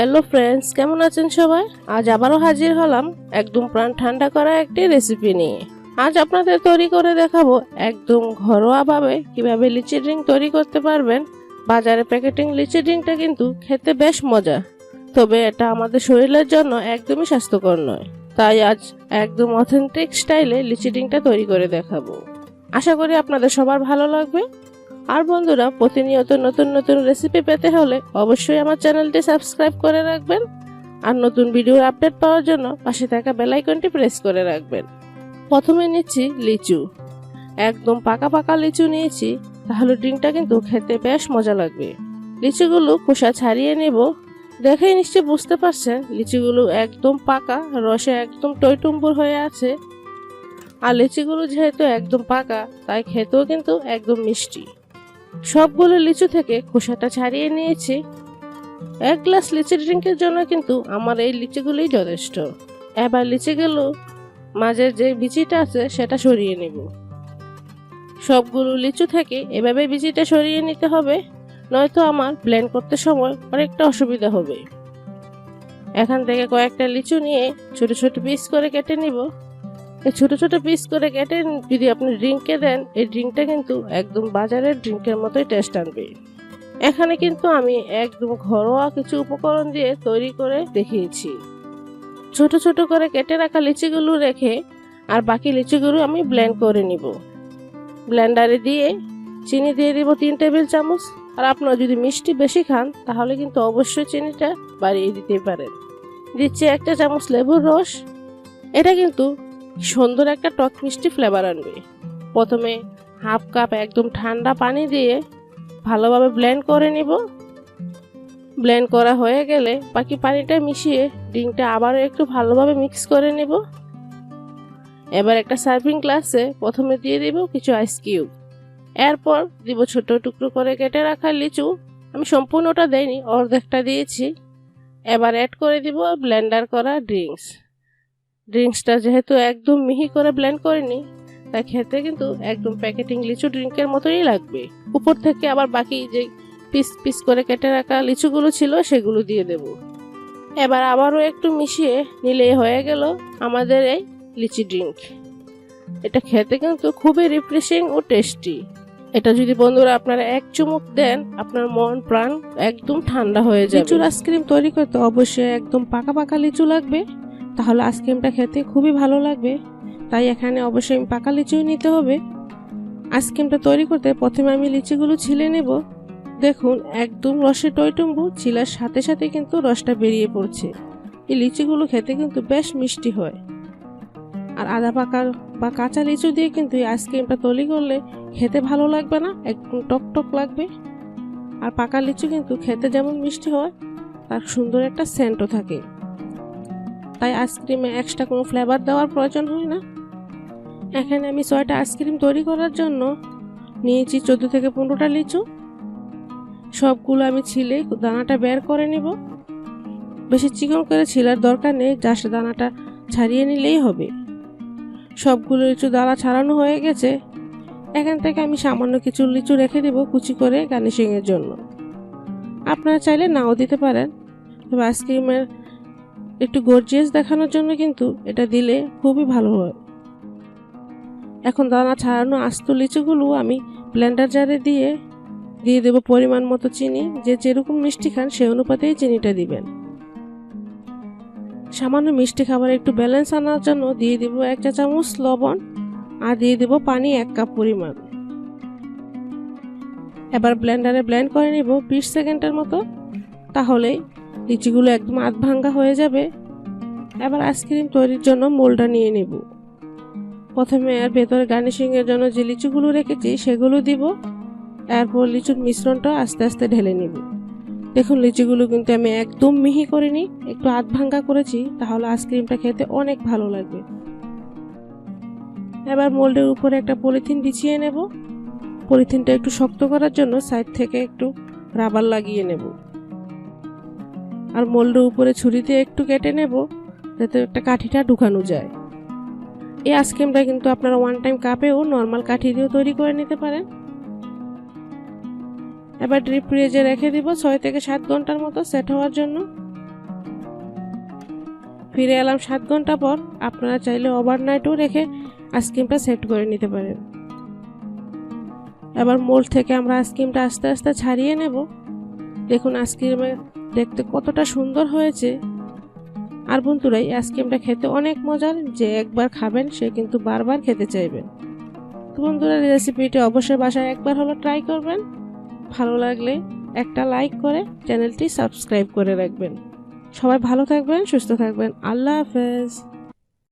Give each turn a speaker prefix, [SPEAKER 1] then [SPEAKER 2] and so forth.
[SPEAKER 1] Hello friends কেমন আছেন সবাই? আজ আবারও হাজির হলাম একদম প্রাণ ঠান্ডা করা একটি রেসিপি নিয়ে। আজ আপনাদের তৈরি করে দেখাবো একদম ঘরোয়াভাবে কীভাবে লিচি ড্রিঙ্ক তৈরি করতে পারবেন। বাজারে প্যাকেটিং লিচি ড্রিঙ্কটা কিন্তু খেতে বেশ মজা। তবে এটা আমাদের শরীরের জন্য একদমই স্বাস্থ্যকর নয়। তাই আজ একদম অথেন্টিক স্টাইলে লিচি ড্রিঙ্কটা তৈরি করে দেখাবো। আশা করি আপনাদের সবার ভালো লাগবে। আর বন্ধুরা, প্রতিনিয়ত নতুন নতুন রেসিপি পেতে হলে অবশ্যই আমার চ্যানেলটি সাবস্ক্রাইব করে রাখবেন আর নতুন ভিডিওর আপডেট পাওয়ার জন্য পাশে থাকা বেল আইকনটি প্রেস করে রাখবেন। প্রথমে নিচ্ছি লিচু। একদম পাকা পাকা লিচু নিয়েছি, তাহলে ড্রিঙ্কটা কিন্তু খেতে বেশ মজা লাগবে। লিচুগুলো খোসা ছাড়িয়ে নেব। দেখেই নিশ্চয়ই বুঝতে পারছেন, লিচুগুলো একদম পাকা, রসে একদম টইটুম্বুর হয়ে আছে। আর লিচিগুলো যেহেতু একদম পাকা, তাই খেতেও কিন্তু একদম মিষ্টি। সবগুলো লিচু থেকে খোসাটা ছাড়িয়ে নিয়েছি। এক গ্লাস লিচি ড্রিঙ্কের জন্য কিন্তু আমার এই লিচিগুলোই যথেষ্ট। এবার লিচিগুলো মাঝের যে বিচিটা আছে, সেটা সরিয়ে নেব। সবগুলো লিচু থেকে এভাবে বিচিটা সরিয়ে নিতে হবে, নয়তো আমার ব্লেন্ড করতে সময় অনেকটা অসুবিধা হবে। এখান থেকে কয়েকটা লিচু নিয়ে ছোট ছোট পিস করে কেটে নিব। ছোট ছোট পিস করে কেটে যদি আপনি ড্রিঙ্কে দেন, এই ড্রিঙ্কটা কিন্তু একদম বাজারের ড্রিঙ্কের মতোই টেস্ট আনবে। এখানে কিন্তু আমি একদম ঘরোয়া কিছু উপকরণ দিয়ে তৈরি করে দেখিয়েছি। ছোট ছোট করে কেটে রাখা লিচিগুলো রেখে আর বাকি লিচিগুলো আমি ব্লেন্ড করে নিব। ব্লেন্ডারে দিয়ে চিনি দিয়ে দিব তিন টেবিল চামচ। আর আপনারা যদি মিষ্টি বেশি খান, তাহলে কিন্তু অবশ্যই চিনিটা বাড়িয়ে দিতে পারেন। দিচ্ছি একটা চামচ লেবুর রস। এটা কিন্তু সুন্দর একটা টক মিষ্টি ফ্লেভার আনবে। প্রথমে হাফ কাপ একদম ঠান্ডা পানি দিয়ে ভালোভাবে ব্লেন্ড করে নিব। ব্লেন্ড করা হয়ে গেলে বাকি পানিটা মিশিয়ে ডিমটা আবারও একটু ভালোভাবে মিক্স করে নেব। এবার একটা সার্ভিং গ্লাসে প্রথমে দিয়ে দিব কিছু আইস কিউব এরপর দিব ছোট টুকরো করে কেটে রাখা লিচু। আমি সম্পূর্ণটা দেইনি, অর্ধেকটা দিয়েছি। এবার অ্যাড করে দিব ব্লেন্ডার করা ড্রিঙ্কস ড্রিঙ্কসটা যেহেতু একদম মিহি করে ব্লেন্ড করিনি, তাই খেতে কিন্তু একদম প্যাকেটিং লিচু ড্রিঙ্কের মতোই লাগবে। উপর থেকে আবার বাকি যে পিস পিস করে কেটে রাখা লিচুগুলো ছিল, সেগুলো দিয়ে দেব। এবার আবারও একটু মিশিয়ে নিলে হয়ে গেল আমাদের এই লিচি ড্রিঙ্ক। এটা খেতে কিন্তু খুবই রিফ্রেশিং ও টেস্টি এটা যদি বন্ধুরা আপনারা এক চুমুক দেন, আপনার মন, প্রাণ একদম ঠান্ডা হয়ে যাবে। লিচুর আইসক্রিম তৈরি করতে অবশ্যই একদম পাকা পাকা লিচু লাগবে। তাহলে আইসক্রিমটা খেতে খুবই ভালো লাগবে। তাই এখানে অবশ্যই পাকা লিচুই নিতে হবে। আইসক্রিমটা তৈরি করতে প্রথমে আমি লিচিগুলো ছিলে নেব। দেখুন, একদম রসে টইটুম্বু চিলার সাথে সাথে কিন্তু রসটা বেরিয়ে পড়ছে। এই লিচিগুলো খেতে কিন্তু বেশ মিষ্টি হয়। আর আদা পাকা বা কাঁচা লিচু দিয়ে কিন্তু এই আইসক্রিমটা তৈরি করলে খেতে ভালো লাগবে না, একদম টক টক লাগবে। আর পাকা লিচু কিন্তু খেতে যেমন মিষ্টি হয়, তার সুন্দর একটা সেন্টও থাকে। তাই আইসক্রিমে এক্সট্রা কোনো ফ্লেভার দেওয়ার প্রয়োজন হয় না। এখানে আমি ছয়টা আইসক্রিম তৈরি করার জন্য নিয়েছি চোদ্দ থেকে পনেরোটা লিচু। সবগুলো আমি ছিলে দানাটা বের করে নেব। বেশি চিকন করে ছিলার দরকার নেই জাস্ট দানাটা ছাড়িয়ে নিলেই হবে। সবগুলো লিচু দানা ছাড়ানো হয়ে গেছে। এখান থেকে আমি সামান্য কিছু লিচু রেখে দেব কুচি করে গার্নিশিংয়ের জন্য। আপনারা চাইলে নাও দিতে পারেন। তবে আইসক্রিমের একটু গর্জিয়াস দেখানোর জন্য কিন্তু এটা দিলে খুবই ভালো হয়। এখন দানা ছাড়ানো আস্ত লিচুগুলো আমি ব্লেন্ডার জারে দিয়ে দিয়ে দেব পরিমাণ মতো চিনি। যে যেরকম মিষ্টি খান সে অনুপাতেই চিনিটা দিবেন। সামান্য মিষ্টি খাবার একটু ব্যালেন্স আনার জন্য দিয়ে দেব এক চা চামচ লবণ আর দিয়ে দেব পানি এক কাপ পরিমাণ। এবার ব্লেন্ডারে ব্লেন্ড করে নিব বিশ সেকেন্ডের মতো। তাহলেই লিচিগুলো একদম আধ ভাঙ্গা হয়ে যাবে। এবার আইসক্রিম তৈরির জন্য মোলটা নিয়ে নেব। প্রথমে এর ভেতরে গার্নিশিংয়ের জন্য যে লিচুগুলো রেখেছি, সেগুলো দিব। এরপর লিচুর মিশ্রণটা আস্তে আস্তে ঢেলে নিব। দেখুন, লিচিগুলো কিন্তু আমি একদম মিহি করিনি, একটু আধ ভাঙ্গা করেছি, তাহলে আইসক্রিমটা খেতে অনেক ভালো লাগবে। এবার মোল্ডের উপরে একটা পলিথিন বিছিয়ে নেব। পলিথিনটা একটু শক্ত করার জন্য সাইড থেকে একটু রাবার লাগিয়ে নেব। আর মোল্ডের উপরে ছুরি দিয়ে একটু কেটে নেব, যাতে একটা কাঠিটা ঢুকানো যায়। এই আইসক্রিমটা কিন্তু আপনারা ওয়ান টাইম কাপেও নর্মাল কাঠি দিয়েও তৈরি করে নিতে পারেন। এবার ড্রিপ ফ্রিজে রেখে দিব ছয় থেকে সাত ঘণ্টার মতো সেট হওয়ার জন্য।
[SPEAKER 2] ফিরে এলাম সাত ঘণ্টা পর, আপনারা চাইলে ওভারনাইটও রেখে আইসক্রিমটা সেট করে নিতে পারেন। এবার মোল্ড থেকে আমরা আইসক্রিমটা আস্তে আস্তে ছাড়িয়ে নেব। দেখুন, আইসক্রিমে দেখতে কতটা সুন্দর হয়েছে। আর বন্ধুরা, এই আইসক্রিমটা খেতে অনেক মজার। যে একবার খাবেন, সে কিন্তু বারবার খেতে চাইবেন। তো বন্ধুরা রেসিপিটি অবশ্যই বাসায় একবার হলো ট্রাই করবেন। ভালো লাগলে একটা লাইক করে চ্যানেলটি সাবস্ক্রাইব করে রাখবেন। সবাই ভালো থাকবেন, সুস্থ থাকবেন। আল্লাহ হাফেজ।